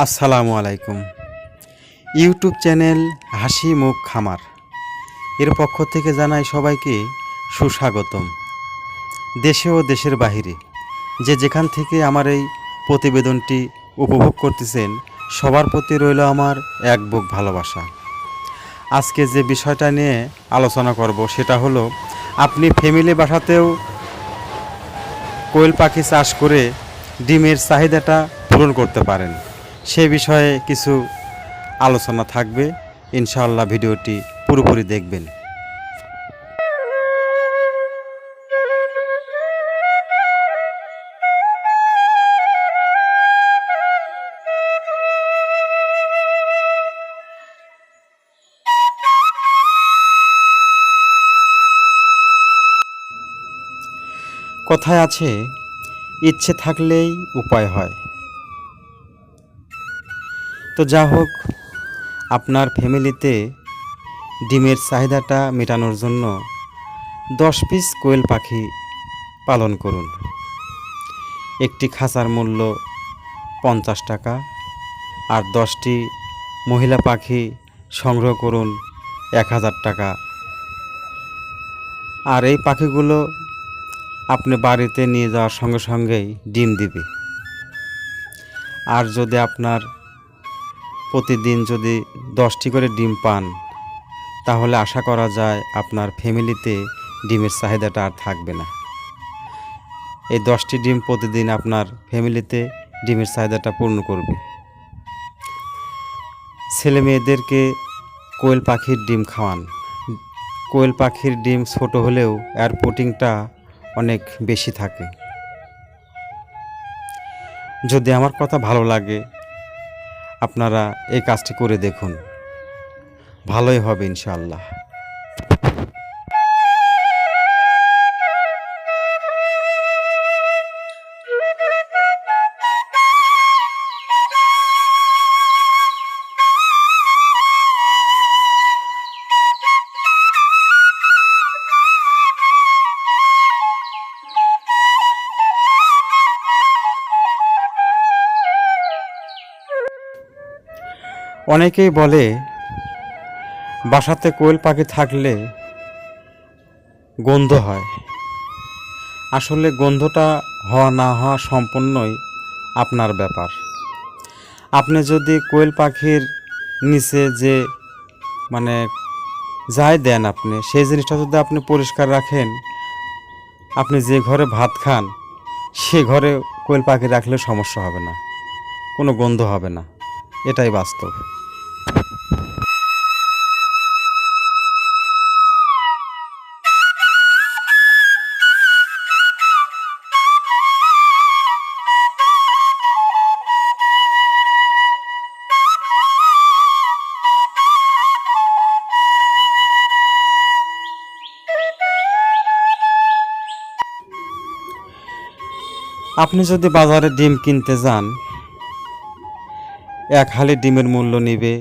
আসসালামু আলাইকুম। YouTube channel হাসি মুখ খামার। এর পক্ষ থেকে জানাই সবাইকে সুস্বাগতম। দেশে ও দেশের বাহিরে যে যেখান থেকে আমার এই প্রতিবেদনটি উপভোগ করতেছেন, সবার প্রতি রইল আমার এক বুক ভালোবাসা। আজকে যে বিষয়টা নিয়ে আলোচনা করব সেটা হলো, আপনি ফ্যামিলি বাসাতেও কোয়েল পাখি চাষ করে ডিমের চাহিদাটা পূরণ করতে পারেন। সে বিষয়ে কিছু আলোচনা থাকবে। ইনশাআল্লাহ ভিডিওটি পুরোপুরি দেখবেন। কথায় আছে, ইচ্ছে থাকলেই উপায় হয়। তো যা হোক, আপনার ফ্যামিলিতে ডিমের চাহিদাটা মেটানোর জন্য দশ পিস কোয়েল পাখি পালন করুন। একটি খাঁচার মূল্য পঞ্চাশ টাকা আর দশটি মহিলা পাখি সংগ্রহ করুন এক হাজার টাকা। আর এই পাখিগুলো আপনি বাড়িতে নিয়ে যাওয়ার সঙ্গে সঙ্গেই ডিম দিবে। আর যদি আপনার প্রতিদিন যদি দশটি করে ডিম পান, তাহলে আশা করা যায় আপনার ফ্যামিলিতে ডিমের চাহিদাটা আর থাকবে না। এই দশটি ডিম প্রতিদিন আপনার ফ্যামিলিতে ডিমের চাহিদাটা পূর্ণ করবে। ছেলে মেয়েদেরকে কোয়েল পাখির ডিম খাওয়ান। কোয়েল পাখির ডিম ছোট হলেও এর প্রোটিনটা অনেক বেশি থাকে। যদি আমার কথা ভালো লাগে আপনারা এই কাজটি করে দেখুন। ভালোই হবে ইনশাল্লাহ অনেকেই বলে, বাসাতে কোয়েল পাখি থাকলে গন্ধ হয়। আসলে গন্ধটা হওয়া না হওয়া সম্পূর্ণই আপনার ব্যাপার। আপনি যদি কোয়েল পাখির নিচে যে মানে যাই দেন আপনি, সেই জিনিসটা যদি আপনি পরিষ্কার রাখেন, আপনি যে ঘরে ভাত খান, সে ঘরে কোয়েল পাখি রাখলে সমস্যা হবে না, কোনো গন্ধ হবে না। এটাই বাস্তব। আপনি যদি বাজারে ডিম কিনতে যান এক হালি ডিমের মূল্য নেবে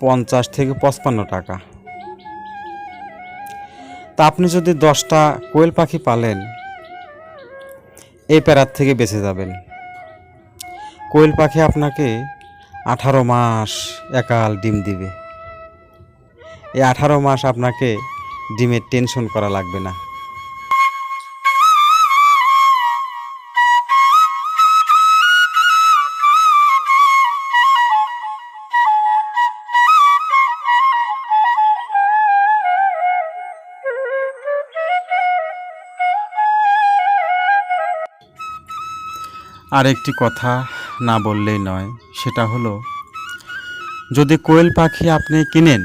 পঞ্চাশ থেকে পঁচপান্ন টাকা। তা আপনি যদি দশটা কোয়েল পাখি পালেন, এই প্যারার থেকে বেঁচে যাবেন। কোয়েল পাখি আপনাকে আঠারো মাস একাল ডিম দিবে। এই আঠারো মাস আপনাকে ডিমের টেনশন করা লাগবে না। আর একটি কথা না বললেই নয়, সেটা হলো, যদি কোয়েল পাখি আপনি কিনেন,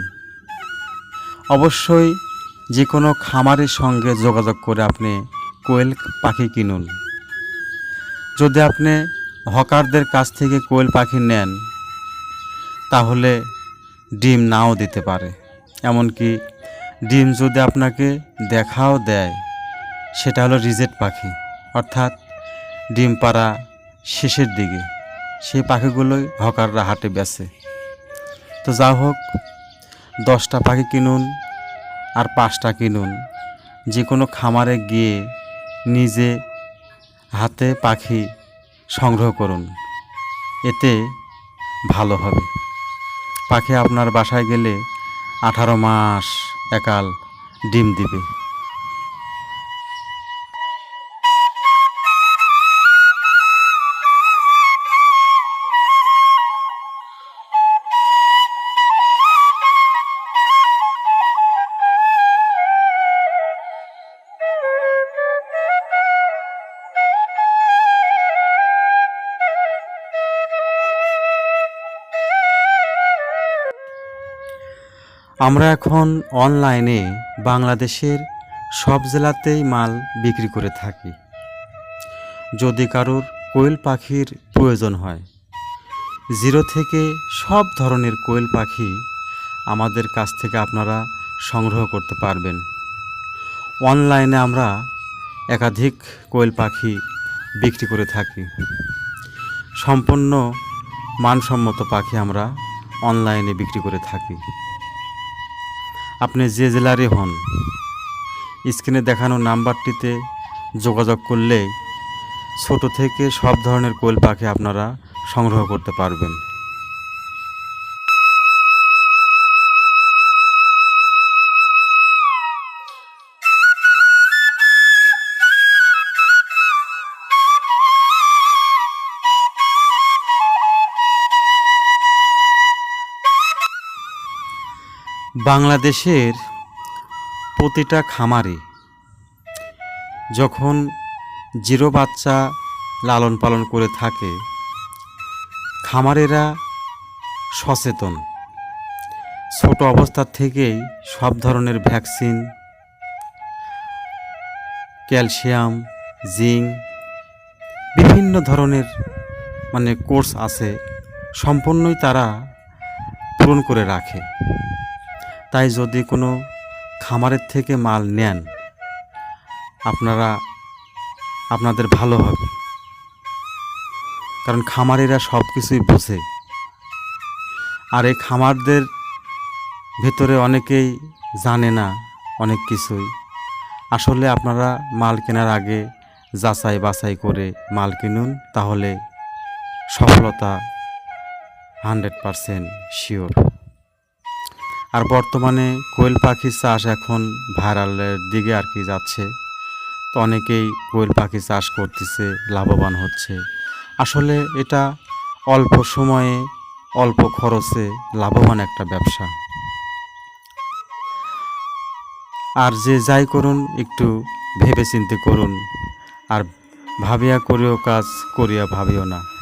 অবশ্যই যে কোনো খামারের সঙ্গে যোগাযোগ করে আপনি কোয়েল পাখি কিনুন। যদি আপনি হকারদের কাছ থেকে কোয়েল পাখি নেন, তাহলে ডিম নাও দিতে পারে। এমনকি ডিম যদি আপনাকে দেখাও দেয়, সেটা হলো রিজেট পাখি, অর্থাৎ ডিম পাড়া শেষের দিকে সেই পাখিগুলোই হকাররা হাটে বেচে। তো যা হোক, দশটা পাখি কিনুন আর পাঁচটা কিনুন। যে কোনো খামারে গিয়ে নিজে হাতে পাখি সংগ্রহ করুন। এতে ভালো হবে। পাখি আপনার বাসায় গেলে আঠারো মাস একাল ডিম দিবে। আমরা এখন অনলাইনে বাংলাদেশের সব জেলাতেই মাল বিক্রি করে থাকি। যদি কারোর কোয়েল পাখির প্রয়োজন হয়, জিরো থেকে সব ধরনের কোয়েল পাখি আমাদের কাছ থেকে আপনারা সংগ্রহ করতে পারবেন। অনলাইনে আমরা একাধিক কোয়েল পাখি বিক্রি করে থাকি। সম্পূর্ণ মানসম্মত পাখি আমরা অনলাইনে বিক্রি করে থাকি। আপনি যে জেলারই হন, স্ক্রিনে দেখানো নাম্বারটিতে যোগাযোগ করলে ছোট থেকে সব ধরনের কোয়েল পাখি আপনারা সংগ্রহ করতে পারবেন। বাংলাদেশের প্রতিটা খামারে যখন জিরো বাচ্চা লালন পালন করে থাকে, খামারেরা সচেতন। ছোট অবস্থা থেকেই সব ধরনের ভ্যাকসিন, ক্যালসিয়াম, জিঙ্ক, বিভিন্ন ধরনের মানে কোর্স আছে, সম্পূর্ণই তারা পূরণ করে রাখে। তাই যদি কোনো খামারের থেকে মাল নেন, আপনারা, আপনাদের ভালো হবে। কারণ খামারিরা সব কিছুই বোঝে। আর এই খামারদের ভেতরে অনেকেই জানে না অনেক কিছুই। আসলে আপনারা মাল কেনার আগে যাচাই বাছাই করে মাল কিনুন, তাহলে সফলতা হান্ড্রেড পারসেন্ট শিওর। আর বর্তমানে কোয়েল পাখির চাষ এখন ভাইরালের দিকে আর কি যাচ্ছে। তো অনেকেই কোয়েল পাখি চাষ করতেছে, লাভবান হচ্ছে। আসলে এটা অল্প সময়ে, অল্প খরচে লাভবান একটা ব্যবসা। আর যে যাই করুন, একটু ভেবে চিন্তে করুন। আর ভাবিয়া করিও কাজ, করিয়া ভাবিও না।